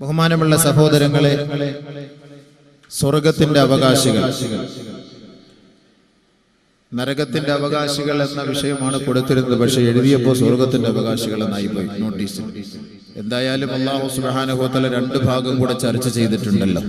ബഹുമാനമുള്ള സഹോദരങ്ങളെ സ്വർഗത്തിന്റെ അവകാശികൾ. നരകത്തിന്റെ അവകാശികൾ എന്ന വിഷയമാണ് കൊടുത്തിരുന്നത്. പക്ഷെ എഴുതിയപ്പോൾ സ്വർഗത്തിന്റെ അവകാശികൾ എന്നായി പോയി. നോട്ടീസ് എന്തായാലും അള്ളാഹു സുബാനുഭവത്തല രണ്ട് ഭാഗം കൂടെ ചർച്ച ചെയ്തിട്ടുണ്ടല്ലോ.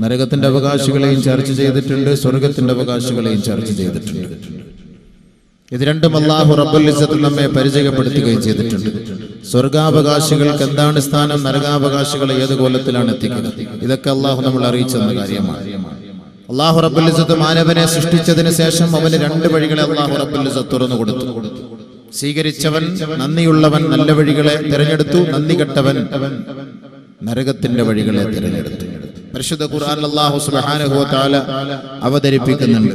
നരകത്തിന്റെ അവകാശികളെയും ചർച്ച ചെയ്തിട്ടുണ്ട് സ്വർഗത്തിന്റെ അവകാശികളെയും ചർച്ച ചെയ്തിട്ടുണ്ട്. ഇത് രണ്ടും അള്ളാഹു റബ്ബുൽ ഇസ്സത്തിൽ നമ്മെ പരിചയപ്പെടുത്തുകയും ചെയ്തിട്ടുണ്ട്. സ്വർഗാവകാശികൾക്ക് എന്താണ് സ്ഥാനം? നരകാവകാശികളെ ഏത് കോലത്തിലാണ് എത്തിക്കുന്നത്? ഇതൊക്കെ അള്ളാഹു നമ്മൾ അറിയിച്ചെന്ന കാര്യമാണ്. അള്ളാഹു റബ്ബുൽ ഇസ്സത്ത് മാനവനെ സൃഷ്ടിച്ചതിന് ശേഷം അവന് രണ്ട് വഴികളെ അള്ളാഹു റബ്ബുൽ ഇസ്സത്ത് തുറന്നു കൊടുത്തു. സ്വീകരിച്ചവൻ നന്ദിയുള്ളവൻ നല്ല വഴികളെ തിരഞ്ഞെടുത്തു. നന്ദി കെട്ടവൻ നരകത്തിന്റെ വഴികളെ തിരഞ്ഞെടുത്തു. പരിശുദ്ധ ഖുർആൻ അള്ളാഹു വ തആല അവതരിപ്പിക്കുന്നുണ്ട്.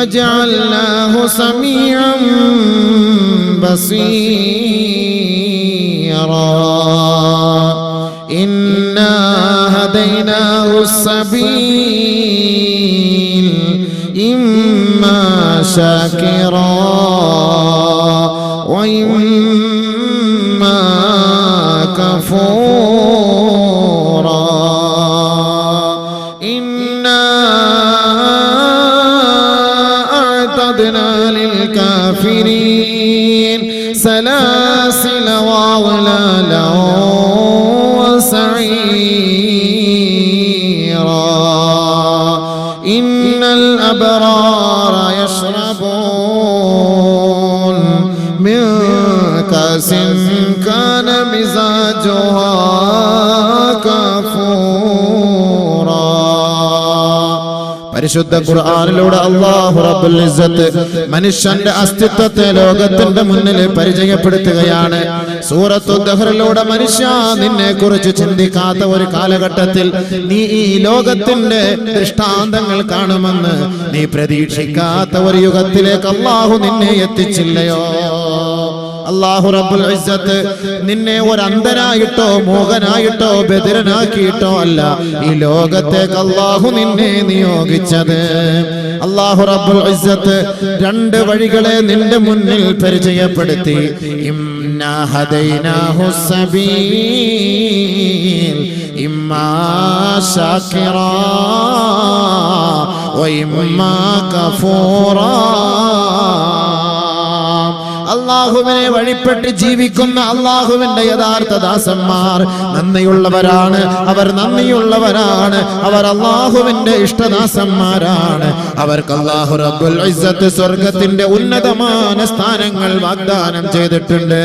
فجعلناه سميعا بصيرا. إنا هديناه السبيل إما شاكرا وإما كفورا. سلاسل وأغلالا وسعيرا. إن الأبرار പരിശുദ്ധ ഖുർആാനിലൂടെ അള്ളാഹു റബ്ബുൽ മനുഷ്യന്റെ അസ്തിത്വത്തെ ലോകത്തിന്റെ മുന്നിൽ പരിചയപ്പെടുത്തുകയാണ്. സൂറത്തു ദഹറിലൂടെ മനുഷ്യ നിന്നെ കുറിച്ച് ചിന്തിക്കാത്ത ഒരു കാലഘട്ടത്തിൽ നീ ഈ ലോകത്തിന്റെ ദൃഷ്ടാന്തങ്ങൾ കാണുമെന്ന് നീ പ്രതീക്ഷിക്കാത്ത ഒരു യുഗത്തിലേക്ക് അള്ളാഹു നിന്നെ എത്തിച്ചില്ലയോ? അള്ളാഹു റബ്ബുൽ ഇസ്സത്ത് നിന്നെ ഒരു അന്ധനായിട്ടോ മോഹനായിട്ടോ ബദിരനാക്കിയിട്ടോ അല്ല ഈ ലോകത്തേക്ക് അള്ളാഹു നിന്നെ നിയോഗിച്ചത്. അള്ളാഹു റബ്ബുൽ ഇസ്സത്ത് രണ്ട് വഴികളെ നിന്റെ മുന്നിൽ പരിചയപ്പെടുത്തി. ഇമ്മാ ശാകിറാ വഇമ്മാ കഫൂറാ. അള്ളാഹുവിനെ വഴിപ്പെട്ട് ജീവിക്കുന്ന അള്ളാഹുവിന്റെ യഥാർത്ഥ ദാസന്മാർ നന്ദിയുള്ളവരാണ്. അവർ നന്ദിയുള്ളവരാണ്. അവർ അള്ളാഹുവിന്റെ ഇഷ്ടദാസന്മാരാണ്. അവർക്ക് അള്ളാഹു റബ്ബുൽ ഇസ്സത്ത് സ്വർഗത്തിന്റെ ഉന്നതമായ സ്ഥാനങ്ങൾ വാഗ്ദാനം ചെയ്തിട്ടുണ്ട്.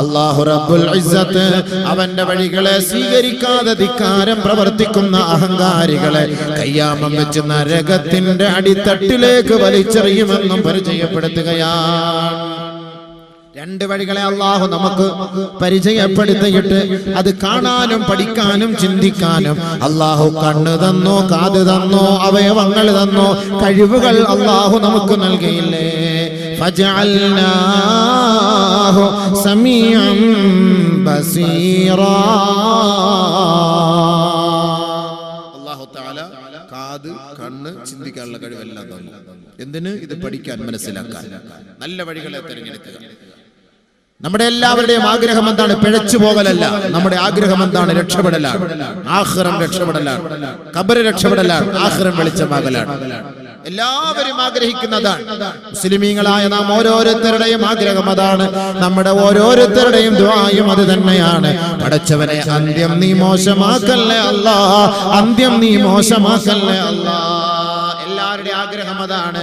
അള്ളാഹു റബ്ബുൽ ഇസ്സത്ത് അവന്റെ വഴികളെ സ്വീകരിക്കാതെ ധിക്കാരം പ്രവർത്തിക്കുന്ന അഹങ്കാരികളെ കയ്യാമം വെച്ച് നരകത്തിന്റെ അടിത്തട്ടിലേക്ക് വലിച്ചെറിയുമെന്നും പരിചയപ്പെടുത്തുകയാണ്. രണ്ട് വഴികളെ അള്ളാഹു നമുക്ക് പരിചയപ്പെടുത്തിയിട്ട് അത് കാണാനും പഠിക്കാനും ചിന്തിക്കാനും അള്ളാഹു കണ്ണ് തന്നോ കാത് തന്നോ അവയവങ്ങൾ തന്നോ കഴിവുകൾ അള്ളാഹു നമുക്ക് നൽകിയില്ലേ? അള്ളാഹു സമീഅം ബസീറ. തആല കണ്ണ് ചിന്തിക്കാനുള്ള കഴിവെല്ലാം തന്നു. എന്തിന്? ഇത് പഠിക്കാൻ മനസ്സിലാക്കാൻ. നല്ല വഴികളെ തിരഞ്ഞെടുക്കുക. നമ്മുടെ എല്ലാവരുടെയും ആഗ്രഹം എന്താണ്? പിഴച്ചു പോകലല്ല. നമ്മുടെ ആഗ്രഹം എന്താണ്? രക്ഷപ്പെടലാണ്. ആഹ്റം രക്ഷപ്പെടലാണ്. കബറ് രക്ഷപ്പെടലാണ്. ആഹ്റം വെളിച്ചമാകലാണ്. എല്ലാവരും ആഗ്രഹിക്കുന്നതാണ്. മുസ്ലിമീങ്ങളായ നാം ഓരോരുത്തരുടെയും ആഗ്രഹം അതാണ്. നമ്മുടെ ഓരോരുത്തരുടെയും ദ്വായും അത് തന്നെയാണ്. പടച്ചവനെ അന്ത്യം നീ മോശമാക്കല്ലേ അല്ല അന്ത്യം നീ മോശമാക്കല്ലേ അല്ല എല്ലാവരുടെയും ആഗ്രഹം അതാണ്.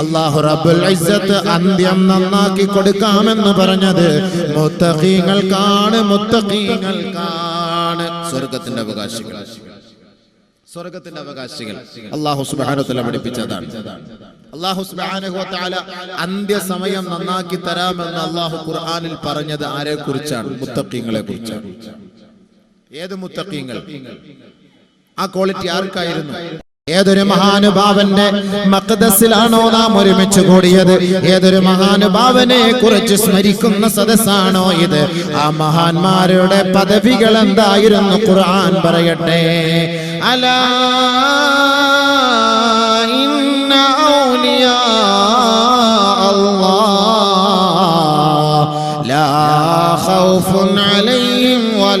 അല്ലാഹു റബ്ബുൽ ഇസ്സത്ത് അന്ത്യം നന്നാക്കി കൊടുക്കാമെന്ന് പറഞ്ഞത് മുത്തഖീങ്ങൾക്കാണ് മുത്തഖീങ്ങൾക്കാണ്. സ്വർഗത്തിന്റെ അവകാശികൾ. സ്വർഗത്തിന്റെ അവകാശികൾ. അള്ളാഹു സുബാനുത്തല പഠിപ്പിച്ചതാണ്. അള്ളാഹു സുബാനുഹുല അന്ത്യസമയം നന്നാക്കി തരാമെന്ന് അള്ളാഹു ഖുർആാനിൽ പറഞ്ഞത് ആരെ കുറിച്ചാണ്. മുത്തക്കീങ്ങളെ കുറിച്ചാണ്. ഏത് മുത്തക്കീങ്ങൾ ആ ക്വാളിറ്റി ആർക്കായിരുന്നു? ഏതൊരു മഹാനുഭാവന്റെ മക്കദസിലാണോ നാം ഒരുമിച്ച് കൂടിയത്? ഏതൊരു മഹാനുഭാവനെ കുറിച്ച് സ്മരിക്കുന്ന സദസ്സാണോ ഇത്? ആ മഹാന്മാരുടെ പദവികൾ എന്തായിരുന്നു? ഖുർആൻ പറയട്ടെ. അലാ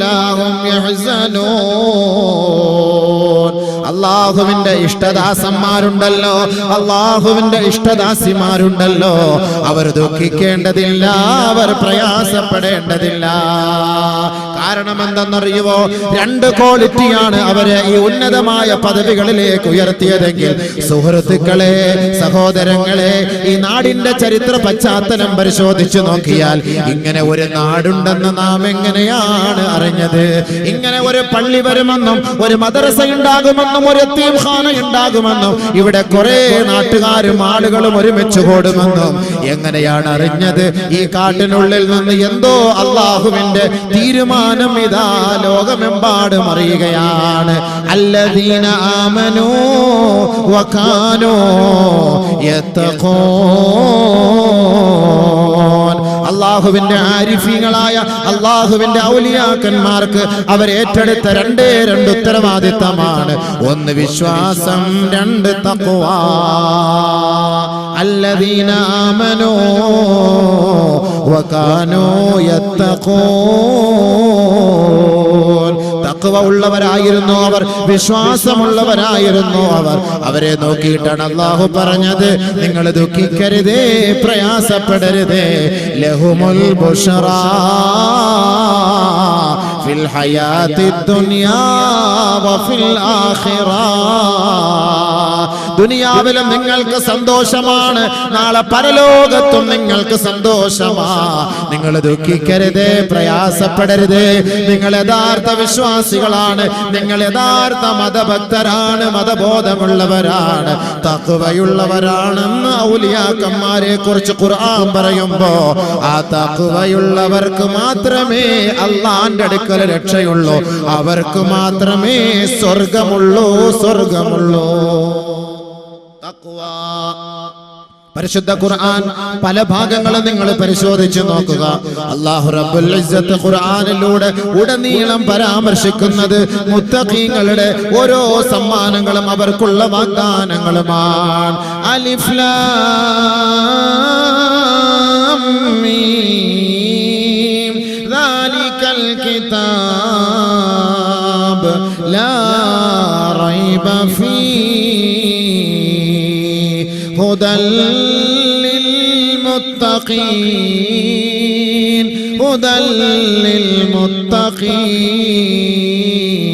ലാ ഹും യഹ്സനൂൻ. അള്ളാഹുവിന്റെ ഇഷ്ടദാസന്മാരുണ്ടല്ലോ. അള്ളാഹുവിന്റെ ഇഷ്ടദാസിമാരുണ്ടല്ലോ. അവർ ദുഃഖിക്കേണ്ടതില്ല അവർ പ്രയാസപ്പെടേണ്ടതില്ല. കാരണം എന്തെന്നറിയുവോ രണ്ട് ക്വാളിറ്റിയാണ് അവരെ ഈ ഉന്നതമായ പദവികളിലേക്ക് ഉയർത്തിയതെങ്കിൽ. സുഹൃത്തുക്കളെ സഹോദരങ്ങളെ ഈ നാടിന്റെ ചരിത്ര പശ്ചാത്തലം പരിശോധിച്ചു നോക്കിയാൽ ഇങ്ങനെ ഒരു നാടുണ്ടെന്ന് നാം എങ്ങനെയാണ് അറിഞ്ഞത്? ഇങ്ങനെ ഒരു പള്ളി വരുമെന്നും ഒരു മദ്രസ ഉണ്ടാകുമെന്നും ഒരു തീംഖാന ഉണ്ടാകുമെന്നും ഇവിടെ കുറെ നാട്ടുകാരും ആളുകളും ഒരുമിച്ച് കൂടുമെന്നും എങ്ങനെയാണ് അറിഞ്ഞത്? ഈ കാട്ടിനുള്ളിൽ നിന്ന് എന്തോ അള്ളാഹുവിന്റെ തീരുമാനം തീരുമാനം ഇതാ ലോകമെമ്പാടും അറിയുകയാണ്. അല്ലദീന ആമനോ വക്കാനോ എത്തോ അള്ളാഹുവിന്റെ ആരിഫീങ്ങളായ അള്ളാഹുവിന്റെ ഔലിയാക്കന്മാർക്ക് അവർ ഏറ്റെടുത്ത രണ്ടേ രണ്ട് ഉത്തരവാദിത്തമാണ്. ഒന്ന് വിശ്വാസം രണ്ട് തക്കുവാ അല്ലദീനാമനോ وكانوا يتقون തക്വ ഉള്ളവരായിരുന്നു അവർ വിശ്വാസമുള്ളവരായിരുന്നു അവർ അവരെ നോക്കിയിട്ടാണ് അള്ളാഹു പറഞ്ഞത് നിങ്ങൾ ദുഃഖിക്കരുതേ പ്രയാസപ്പെടരുതേ ലഹുമുൽ ബുഷറാ ഫിൽ ഹയാത്തി ദുനിയാ വഫിൽ ആഖിറ ദുനിയാവിലും നിങ്ങൾക്ക് സന്തോഷമാണ്. നാളെ പരലോകത്തും നിങ്ങൾക്ക് സന്തോഷമാ. നിങ്ങൾ ദുഃഖിക്കരുതേ പ്രയാസപ്പെടരുതേ. നിങ്ങൾ യഥാർത്ഥ വിശ്വാസികളാണ്. നിങ്ങൾ യഥാർത്ഥ മതഭക്തരാണ്. മതബോധമുള്ളവരാണ്. തക്കുവയുള്ളവരാണെന്ന് ഔലിയാക്കന്മാരെ കുറിച്ച് ഖുർആൻ പറയുമ്പോ ആ തക്കുവയുള്ളവർക്ക് മാത്രമേ അള്ളാന്റെ അടുക്കൽ രക്ഷയുള്ളൂ. അവർക്ക് മാത്രമേ സ്വർഗമുള്ളൂ സ്വർഗമുള്ളൂ പരിശുദ്ധ ഖുർആൻ പല ഭാഗങ്ങളും നിങ്ങൾ പരിശോധിച്ചു നോക്കുക. അള്ളാഹു റബ്ബുൽ ഇസ്സത്ത് ഖുർആനിലൂടെ ഉടനീളം പരാമർശിക്കുന്നത് മുത്തഖീങ്ങളുടെ ഓരോ സമ്മാനങ്ങളും അവർക്കുള്ള വാഗ്ദാനങ്ങളുമാണ്. അലിഫ് ലാം മീം. ദാലിക്കൽ കിതാബ് ലാ റൈബ ഫീ هدى للمتقين هدى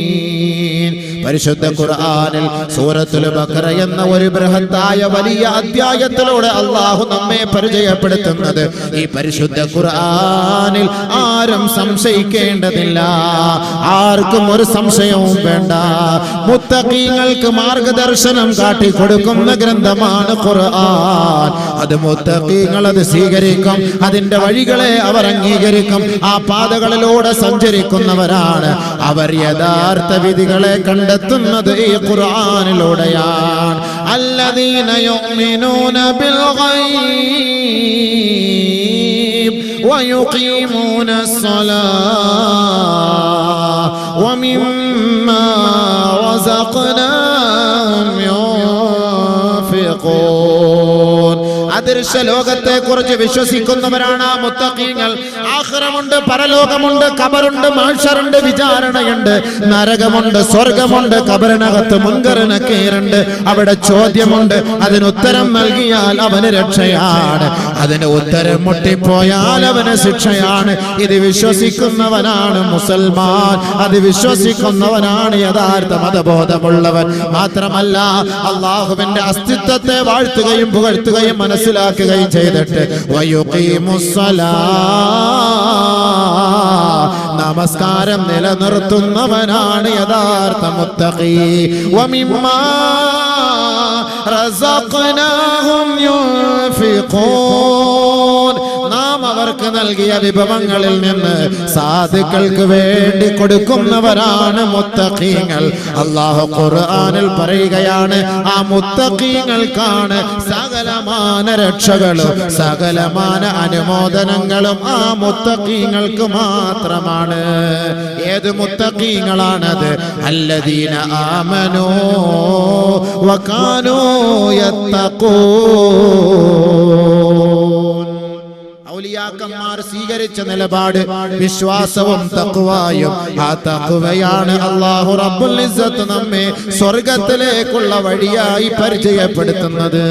للمتقين പരിശുദ്ധ ഖുർആനിൽ സൂറത്തുൽ ബഖറ എന്ന ഒരു ബൃഹത്തായ വലിയ അധ്യായത്തിലൂടെ അള്ളാഹു നമ്മെ പരിചയപ്പെടുത്തുന്നത് ഈ പരിശുദ്ധ ഖുർആനിൽ ആരും സംശയിക്കേണ്ടതില്ല ആർക്കും ഒരു സംശയവും വേണ്ട മുത്തഖീങ്ങൾക്ക് മാർഗദർശനം കാട്ടിക്കൊടുക്കുന്ന ഗ്രന്ഥമാണ് ഖുർആൻ അത് മുത്തഖീങ്ങൾ അത് സ്വീകരിക്കും അതിന്റെ വഴികളെ അവർ അംഗീകരിക്കും ആ പാതകളിലൂടെ സഞ്ചരിക്കുന്നവരാണ് അവർ യഥാർത്ഥ വിധികളെ കണ്ടെത്തുന്നത് ഈ ഖുർആനിലൂടെയാണ് അല്ലദീന യുഅ്മിനൂന ബിൽ ഗൈബ് ويقيمون الصلاة ومما رزقناهم ينفقون അദൃശ്യ ലോകത്തെ കുറിച്ച് വിശ്വസിക്കുന്നവരാണ് ആ മുത്തഖീങ്ങൾ ആഖിറമുണ്ട് പരലോകമുണ്ട് കബറുണ്ട് മാഷറുണ്ട് വിചാരണയുണ്ട് നരകമുണ്ട് സ്വർഗമുണ്ട് കബറിനകത്ത് മുൻകറിനക്കീറുണ്ട് അവിടെ ചോദ്യമുണ്ട് അതിന് ഉത്തരം നൽകിയാൽ അവന് രക്ഷയാണ്. അതിന് ഉത്തരം മുട്ടിപ്പോയാൽ അവന് ശിക്ഷയാണ്. ഇത് വിശ്വസിക്കുന്നവനാണ് മുസൽമാൻ. അത് വിശ്വസിക്കുന്നവനാണ് യഥാർത്ഥ മതബോധമുള്ളവൻ. മാത്രമല്ല അള്ളാഹുവിന്റെ അസ്തിത്വത്തെ വാഴ്ത്തുകയും പുകഴ്ത്തുകയും മനസ്സിലാക്കുകയും ചെയ്തിട്ട് വയുഖീമുസ്സലാ. നമസ്കാരം നിലനിർത്തുന്നവനാണ് യഥാർത്ഥ മുത്തഖി. വമിമ്മാ യുൻഫിഖൂൻ. നാം അവർക്ക് നൽകിയ വിഭവങ്ങളിൽ നിന്ന് സാധുക്കൾക്ക് വേണ്ടി കൊടുക്കുന്നവരാണ് മുത്തഖീങ്ങൾ. അള്ളാഹു ഖുർആനിൽ പറയുകയാണ് ആ മുത്തഖീങ്ങൾക്കാണ് സകലമാന രക്ഷകളും സകലമാന അനുമോദനങ്ങളും ആ മുത്തഖീങ്ങൾക്ക് മാത്രമാണ്. ഏത് മുത്തഖീങ്ങളാണത്? അല്ലദീന ആമനോ വക്കാനോ യത്തഖൂൻ സ്വീകരിച്ച നിലപാട് വിശ്വാസവും തക്കുവായും ആ തക്കുവയാണ് അള്ളാഹു റബ്ബുൽ നമ്മെ സ്വർഗത്തിലേക്കുള്ള വഴിയായി പരിചയപ്പെടുത്തുന്നത്.